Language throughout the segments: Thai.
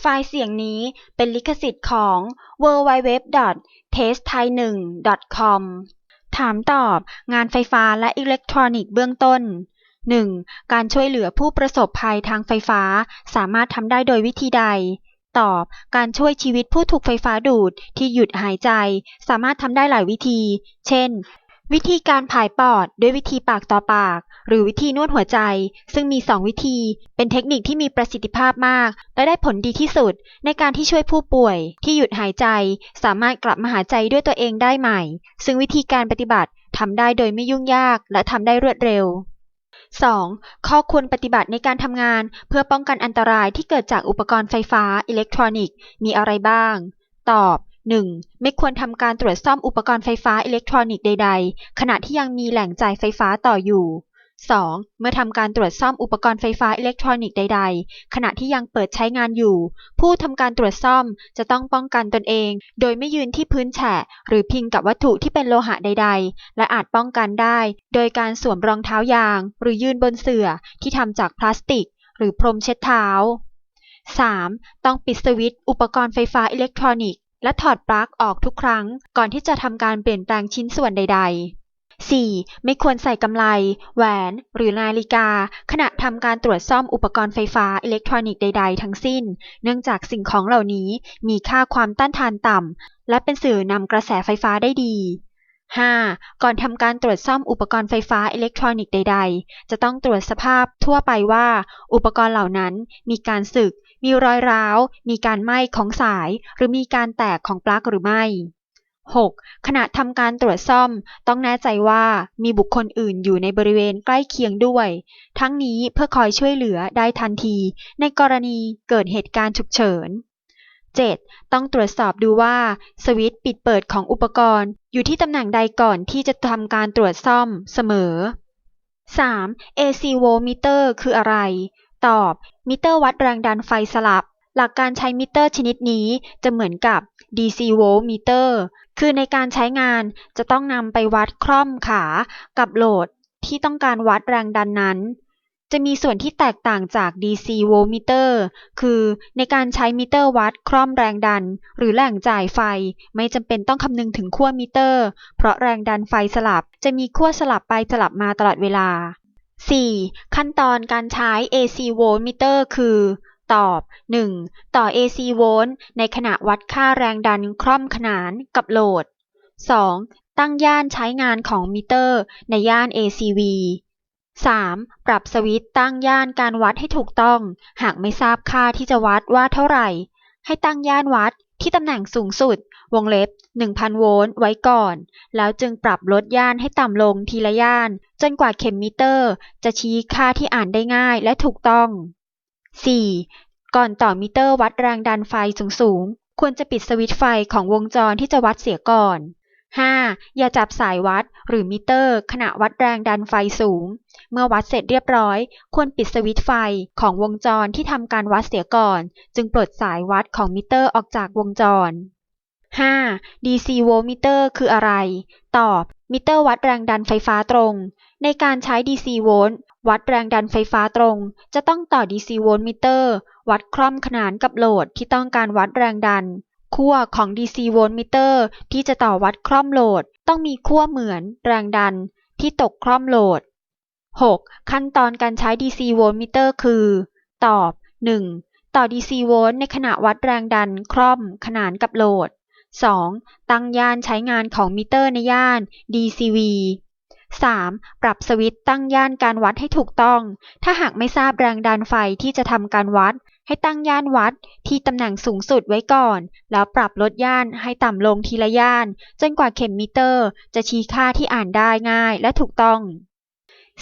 ไฟล์เสียงนี้เป็นลิขสิทธิ์ของ www.testthai1.com ถามตอบงานไฟฟ้าและอิเล็กทรอนิกส์เบื้องต้น 1. การช่วยเหลือผู้ประสบภัยทางไฟฟ้าสามารถทำได้โดยวิธีใด ตอบ การช่วยชีวิตผู้ถูกไฟฟ้าดูดที่หยุดหายใจ สามารถทำได้หลายวิธี เช่น วิธีการผายปอดด้วยวิธีปากต่อปาก หรือวิธีนวดหัวใจ ซึ่งมี 2 วิธี เป็นเทคนิคที่มีประสิทธิภาพมาก และได้ผลดีที่สุด ในการที่ช่วยผู้ป่วย ที่หยุดหายใจ สามารถกลับมาหายใจด้วยตัวเองได้ใหม่ ซึ่งวิธีการปฏิบัติทำได้โดยไม่ยุ่งยาก และทำได้รวดเร็ว 2. ข้อควรปฏิบัติในการทำงาน เพื่อป้องกันอันตรายที่เกิดจากอุปกรณ์ไฟฟ้าอิเล็กทรอนิกส์ มีอะไรบ้าง ตอบ 1. ไม่ควรทำการตรวจซ่อมอุปกรณ์ไฟฟ้าอิเล็กทรอนิกส์ใด ๆ ขณะที่ยังมีแหล่งจ่ายไฟฟ้าต่ออยู่ 2. เมื่อทำการตรวจซ่อมอุปกรณ์ไฟฟ้าอิเล็กทรอนิกส์ใด ๆ ขณะที่ยังเปิดใช้งานอยู่ ผู้ทำการตรวจซ่อมจะต้องป้องกันตนเอง โดยไม่ยืนที่พื้นแฉะ หรือพิงกับวัตถุที่เป็นโลหะใด ๆ และอาจป้องกันได้ โดยการสวมรองเท้ายาง หรือยืนบนเสื่อที่ทำจากพลาสติก หรือพรมเช็ดเท้า 3. ต้องปิดสวิตช์อุปกรณ์ไฟฟ้าอิเล็กทรอนิกส์และถอดปลั๊กออกทุกครั้ง ก่อนที่จะทำการเปลี่ยนแปลงชิ้นส่วนใด ๆ 4. ไม่ควรใส่กำไล แหวน หรือนาฬิกา ขณะทำการตรวจซ่อมอุปกรณ์ไฟฟ้าอิเล็กทรอนิกส์ใด ๆ ทั้งสิ้น เนื่องจากสิ่งของเหล่านี้มีค่าความต้านทานต่ำ และเป็นสื่อนำกระแสไฟฟ้าได้ดี 5. ก่อนทำการตรวจซ่อมอุปกรณ์ไฟฟ้าอิเล็กทรอนิกส์ใด ๆ จะต้องตรวจสภาพทั่วไปว่า อุปกรณ์เหล่านั้นมีการสึก มีรอยร้าว มีการไหม้ของสาย หรือมีการแตกของปลั๊กหรือไม่ 6. ขณะทำการตรวจซ่อม ต้องแน่ใจว่ามีบุคคลอื่นอยู่ในบริเวณใกล้เคียงด้วย ทั้งนี้เพื่อคอยช่วยเหลือได้ทันที ในกรณีเกิดเหตุการณ์ฉุกเฉิน 7. ต้องตรวจสอบดูว่า สวิตช์ปิดเปิดของอุปกรณ์ อยู่ที่ตำแหน่งใดก่อนที่จะทำการตรวจซ่อมเสมอ 3. AC voltmeter คืออะไร ตอบ มิเตอร์วัดแรงดันไฟสลับ หลักการใช้มิเตอร์ชนิดนี้จะเหมือนกับ DC voltmeter คือในการใช้งานจะต้องนำไปวัดคล่อมขากับโหลดที่ต้องการวัดแรงดันนั้น จะมีส่วนที่แตกต่างจาก DC voltmeter คือในการใช้มิเตอร์วัดคล่อมแรงดัน หรือแหล่งจ่ายไฟไม่จำเป็นต้องคำนึงถึงขั้วมิเตอร์ เพราะแรงดันไฟสลับจะมีขั้วสลับไปสลับมาตลอดเวลา 4. ขั้นตอนการใช้ AC voltmeter คือ ตอบ 1. ต่อ AC โวลต์ในขณะวัดค่าแรงดันคล่อมขนานกับโหลด 2. ตั้งย่านใช้งานของมิเตอร์ในย่าน ACV 3. ปรับสวิตตั้งย่านการวัดให้ถูกต้อง หากไม่ทราบค่าที่จะวัดว่าเท่าไหร่ ให้ตั้งย่านวัดที่ตำแหน่งสูงสุด วงเล็บ 1,000 โวลต์ไว้ก่อน แล้วจึงปรับลดย่านให้ต่ำลงทีละย่าน จนกว่าเข็มมิเตอร์ จะชี้ค่าที่อ่านได้ง่ายและถูกต้อง 4. ก่อนต่อมิเตอร์วัดแรงดันไฟสูงๆ ควรจะปิดสวิตช์ไฟของวงจรที่จะวัดเสียก่อน 5. อย่าจับสายวัดหรือมิเตอร์ ขณะวัดแรงดันไฟสูง เมื่อวัดเสร็จเรียบร้อย ควรปิดสวิตช์ไฟของวงจรที่ทำการวัดเสียก่อน จึงปลดสายวัดของมิเตอร์ออกจากวงจร 5. DC voltmeter คืออะไร ตอบ มิเตอร์วัดแรงดันไฟฟ้าตรง ในการใช้ DC โวัดแรงดันไฟฟ้าตรง จะต้องต่อ DC โวลต์มิเตอร์ วัดคล่อมขนานกับโหลดที่ต้องการวัดแรงดัน ขั้วของ DC โวลต์มิเตอร์ที่จะต่อวัดคล่อมโหลด ต้องมีขั้วเหมือนแรงดันที่ตกคล่อมโหลด 6. ขั้นตอนการใช้ DC โวลต์มิเตอร์คือ ตอบ 1. ต่อ DC โวลต์ในขณะวัดแรงดันคล่อมขนานกับโหลด 2. ตั้งย่านใช้งานของมิเตอร์ในย่าน DCV 3. ปรับสวิตตั้งย่านการวัดให้ถูกต้อง ถ้าหากไม่ทราบแรงดันไฟที่จะทำการวัด ให้ตั้งย่านวัดที่ตำแหน่งสูงสุดไว้ก่อน แล้วปรับลดย่านให้ต่ำลงทีละย่าน จนกว่าเข็มมิเตอร์ จะชี้ค่าที่อ่านได้ง่ายและถูกต้อง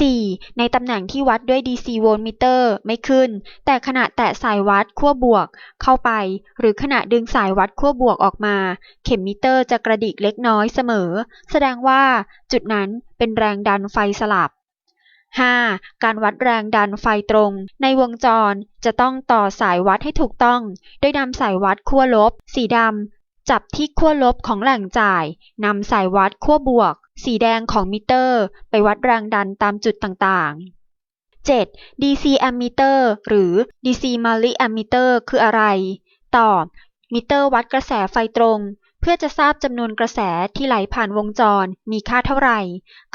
4. ในตำแหน่งที่วัดด้วย DC โวลต์มิเตอร์ไม่ขึ้น แต่ขณะแตะสายวัดขั้วบวกเข้าไป หรือขณะดึงสายวัดขั้วบวกออกมา เข็มมิเตอร์จะกระดิกเล็กน้อยเสมอ แสดงว่าจุดนั้นเป็นแรงดันไฟสลับ 5. การวัดแรงดันไฟตรง ในวงจรจะต้องต่อสายวัดให้ถูกต้อง โดยนำสายวัดขั้วลบ สีดำจับที่ขั้วลบของแหล่งจ่ายนำสายวัดขั้วบวก สีแดงของมิเตอร์ไปวัดแรงดันตามจุดต่างๆ 7. DC ammeter หรือ DC multi ammeter คืออะไร ตอบ มิเตอร์วัดกระแสไฟตรง เพื่อจะทราบจำนวนกระแสที่ไหลผ่านวงจรมีค่าเท่าไหร่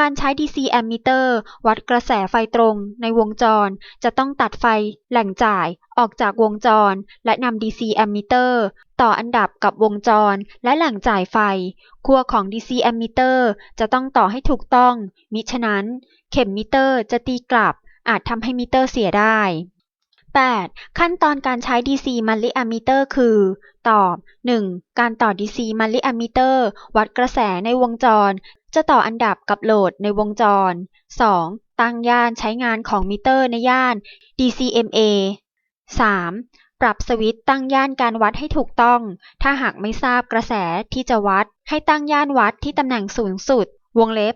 การใช้ DC ammeter วัดกระแสไฟตรงในวงจร จะต้องตัดไฟแหล่งจ่ายออกจากวงจร และนำ DC ammeter ต่ออันดับกับวงจรและแหล่งจ่ายไฟ ขั้วของ DC ammeter จะต้องต่อให้ถูกต้อง มิฉะนั้น เข็มมิเตอร์จะตีกลับอาจทำให้มิเตอร์เสียได้ 8. ขั้นตอนการใช้ DC multiammeter คือ ตอบ 1. การต่อ DC multiammeter วัดกระแสในวงจร จะต่ออันดับกับโหลดในวงจร 2. ตั้งย่านใช้งานของมิเตอร์ในย่าน DCMA 3. ปรับสวิตช์ตั้งย่านการวัดให้ถูกต้อง ถ้าหากไม่ทราบกระแสที่จะวัด ให้ตั้งย่านวัดที่ตำแหน่งสูงสุด วงเล็บ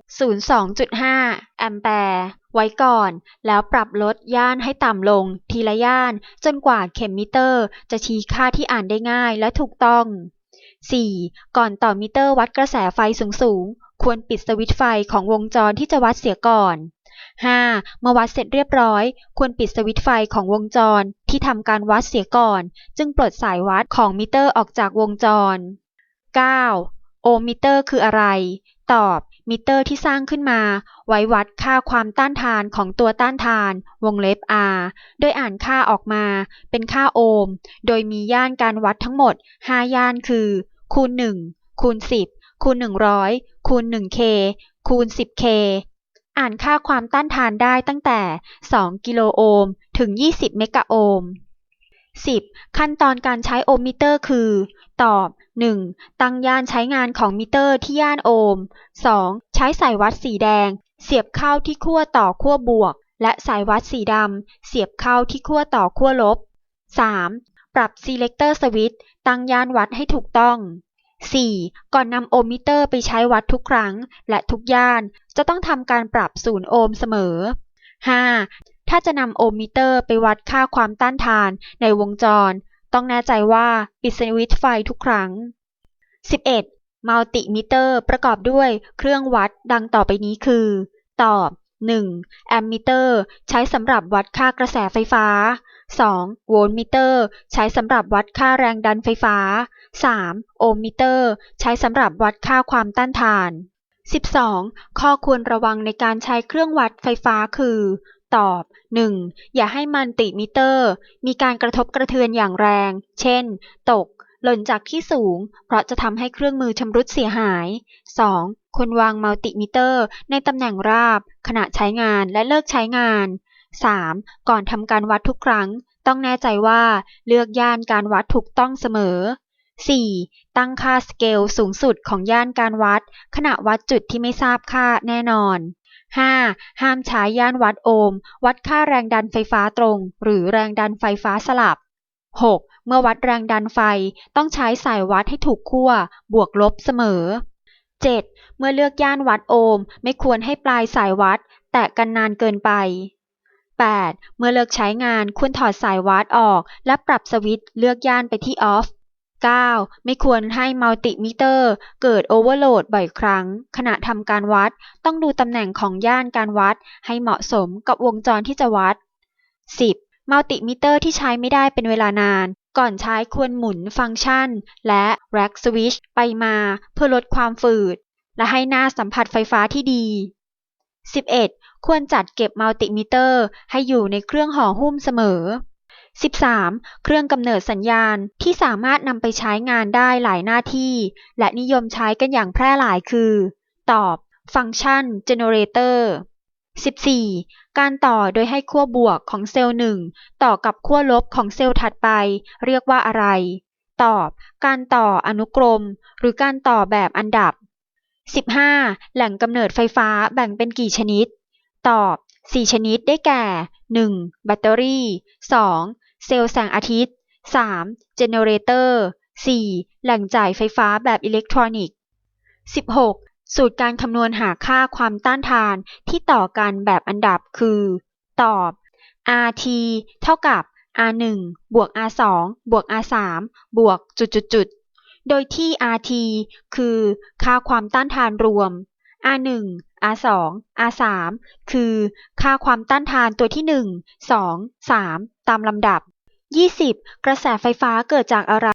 02.5 แอมแปร์ไว้ก่อน แล้วปรับลดย่านให้ต่ำลง ทีละย่าน จนกว่าเข็มมิเตอร์ จะชี้ค่าที่อ่านได้ง่ายและถูกต้อง 4. ก่อนต่อมิเตอร์วัดกระแสไฟสูงๆ ควรปิดสวิตช์ไฟของวงจรที่จะวัดเสียก่อน 5. เมื่อวัดเสร็จเรียบร้อย ควรปิดสวิตช์ไฟของวงจรที่ทำการวัดเสียก่อน จึงปลดสายวัดของมิเตอร์ออกจากวงจร 9. โอห์มมิเตอร์คืออะไร ตอบ มิเตอร์ที่สร้างขึ้นมา ไว้วัดค่าความต้านทานของตัวต้านทาน วงเล็บ R โดยอ่านค่าออกมา เป็นค่าโอห์ม โดยมีย่านการวัดทั้งหมด 5 ย่านคือ คูณ 1 คูณ 10 คูณ 100 คูณ 1K คูณ 10K อ่านค่าความต้านทานได้ตั้งแต่ 2 กิโลโอห์ม ถึง 20 เมกะโอห์ม 10. ขั้นตอนการใช้โอห์มมิเตอร์คือ ตอบ 1. ตั้งย่านใช้งานของมิเตอร์ที่ย่านโอห์ม 2. ใช้สายวัดสีแดง เสียบเข้าที่ขั้วต่อขั้วบวก และสายวัดสีดำ เสียบเข้าที่ขั้วต่อขั้วลบ 3. ปรับ selector switch ตั้งย่านวัดให้ถูกต้อง 4. ก่อนนำโอห์มมิเตอร์ไปใช้วัดทุกครั้ง และทุกย่าน จะต้องทำการปรับศูนย์โอห์มเสมอ 5. ถ้าจะนำโอห์มมิเตอร์ไปวัดค่าความต้านทานในวงจร ต้องแน่ใจว่าปิดสวิตช์ไฟทุกครั้ง 11. มัลติมิเตอร์ประกอบด้วยเครื่องวัดดังต่อไปนี้คือ ตอบ 1. แอมมิเตอร์ใช้สำหรับวัดค่ากระแสไฟฟ้า 2. โวลต์มิเตอร์ ใช้สำหรับวัดค่าแรงดันไฟฟ้า 3. โอห์มมิเตอร์ ใช้สำหรับวัดค่าความต้านทาน 12. ข้อควรระวังในการใช้เครื่องวัดไฟฟ้าคือ ตอบ 1. อย่าให้มัลติมิเตอร์ มีการกระทบกระเทือนอย่างแรง เช่น ตก หล่นจากที่สูง เพราะจะทำให้เครื่องมือชำรุดเสียหาย 2. ควรวางมัลติมิเตอร์ ในตำแหน่งราบ ขณะใช้งานและเลิกใช้งาน 3. ก่อนทำการวัดทุกครั้ง ต้องแน่ใจว่าเลือกย่านการวัดถูกต้องเสมอ 4. ตั้งค่าสเกลสูงสุดของย่านการวัด ขณะวัดจุดที่ไม่ทราบค่าแน่นอน 5. ห้ามใช้ย่านวัดโอห์มวัดค่าแรงดันไฟฟ้าตรง หรือแรงดันไฟฟ้าสลับ 6. เมื่อวัดแรงดันไฟต้องใช้สายวัดให้ถูกขั้ว บวกลบเสมอ 7. เมื่อเลือกย่านวัดโอห์มไม่ควรให้ปลายสายวัด แตะกันนานเกินไป 8. เมื่อเลิกใช้งานควรถอดสายวัดออก และปรับสวิตช์เลือกย่านไปที่ออฟ 9. ไม่ควรให้มัลติมิเตอร์เกิดโอเวอร์โหลดบ่อยครั้ง ขณะทำการวัด ต้องดูตำแหน่งของย่านการวัดให้เหมาะสมกับวงจรที่จะวัด 10. มัลติมิเตอร์ที่ใช้ไม่ได้เป็นเวลานาน ก่อนใช้ควรหมุนฟังก์ชัน และแร็กสวิตช์ไปมาเพื่อลดความฝืด และให้หน้าสัมผัสไฟฟ้าที่ดี 11. ควรจัดเก็บมัลติมิเตอร์ให้อยู่ในเครื่องห่อหุ้มเสมอ 13. เครื่องกำเนิดสัญญาณที่สามารถนำไปใช้งานได้หลายหน้าที่ และนิยมใช้กันอย่างแพร่หลายคือ ตอบ ฟังก์ชัน generator 14. การต่อโดยให้ขั้วบวกของเซลล์หนึ่งต่อกับขั้วลบของเซลล์ถัดไป เรียกว่าอะไร ตอบ การต่ออนุกรม หรือการต่อแบบอันดับ 15. แหล่งกำเนิดไฟฟ้าแบ่งเป็นกี่ชนิด ตอบ 4 ชนิดได้แก่ 1. แบตเตอรี่ 2. เซลล์แสงอาทิตย์ 3. เจเนเรเตอร์ 4. แหล่งจ่ายไฟฟ้าแบบอิเล็กทรอนิกส์ 16. สูตรการคำนวณหาค่าความต้านทานที่ต่อกันแบบอันดับคือ ตอบ RT เท่ากับ R1 บวก R2 บวก R3 บวกจุดๆๆโดยที่ RT คือค่าความต้านทานรวม R1 R2 R3 คือค่าความต้านทานตัวที่ 1 2 3 ตามลำดับ 20 กระแสไฟฟ้าเกิดจากอะไร